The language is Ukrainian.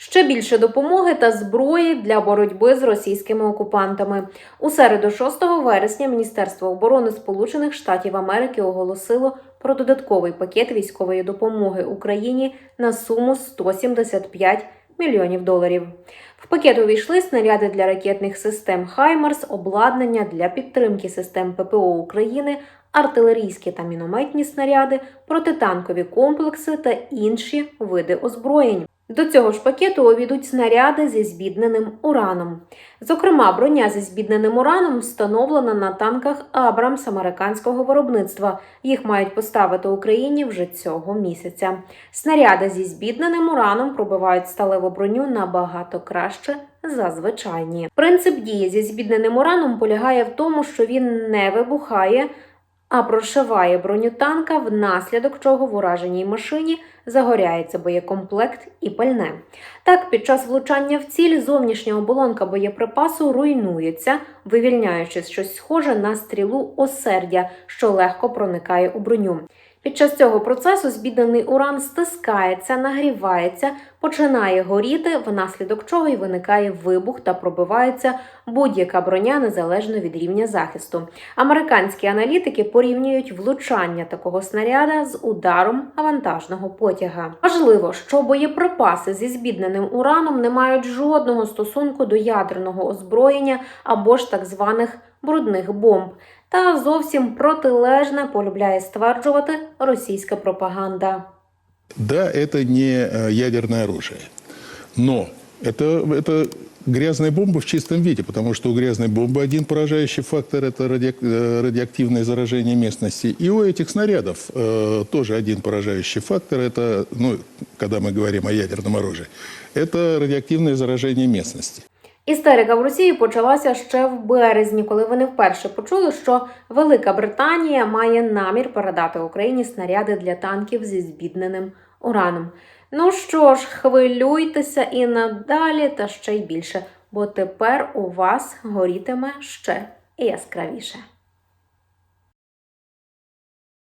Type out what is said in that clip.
Ще більше допомоги та зброї для боротьби з російськими окупантами. У середу, 6 вересня, Міністерство оборони Сполучених Штатів Америки оголосило про додатковий пакет військової допомоги Україні на суму 175 мільйонів доларів. В пакет увійшли снаряди для ракетних систем Хаймарс, обладнання для підтримки систем ППО України, артилерійські та мінометні снаряди, протитанкові комплекси та інші види озброєнь. До цього ж пакету увійдуть снаряди зі збідненим ураном. Зокрема, броня зі збідненим ураном встановлена на танках Абрамс американського виробництва. Їх мають поставити Україні вже цього місяця. Снаряди зі збідненим ураном пробивають сталеву броню набагато краще за звичайні. Принцип дії зі збідненим ураном полягає в тому, що він не вибухає, а прошиває броню танка, внаслідок чого в ураженій машині загоряється боєкомплект і пальне. Так, під час влучання в ціль зовнішня оболонка боєприпасу руйнується, вивільняючи щось схоже на стрілу осердя, що легко проникає у броню. Під час цього процесу збіднений уран стискається, нагрівається, починає горіти, внаслідок чого й виникає вибух та пробивається будь-яка броня незалежно від рівня захисту. Американські аналітики порівнюють влучання такого снаряда з ударом вантажного потяга. Важливо, що боєприпаси зі збідненим ураном не мають жодного стосунку до ядерного озброєння або ж так званих брудних бомб. Та зовсім протилежне полюбляє стверджувати російська пропаганда. Да, это не э, ядерное оружие, но это, это грязная бомба в чистом виде, потому что у грязной бомбы один поражающий фактор – это радиак- э, радиоактивное заражение местности. И у этих снарядов э, тоже один поражающий фактор – это, ну, когда мы говорим о ядерном оружии, это радиоактивное заражение местности. Істерика в Росії почалася ще в березні, коли вони вперше почули, що Велика Британія має намір передати Україні снаряди для танків зі збідненим ураном. Ну що ж, хвилюйтеся і надалі, та ще й більше, бо тепер у вас горітиме ще яскравіше.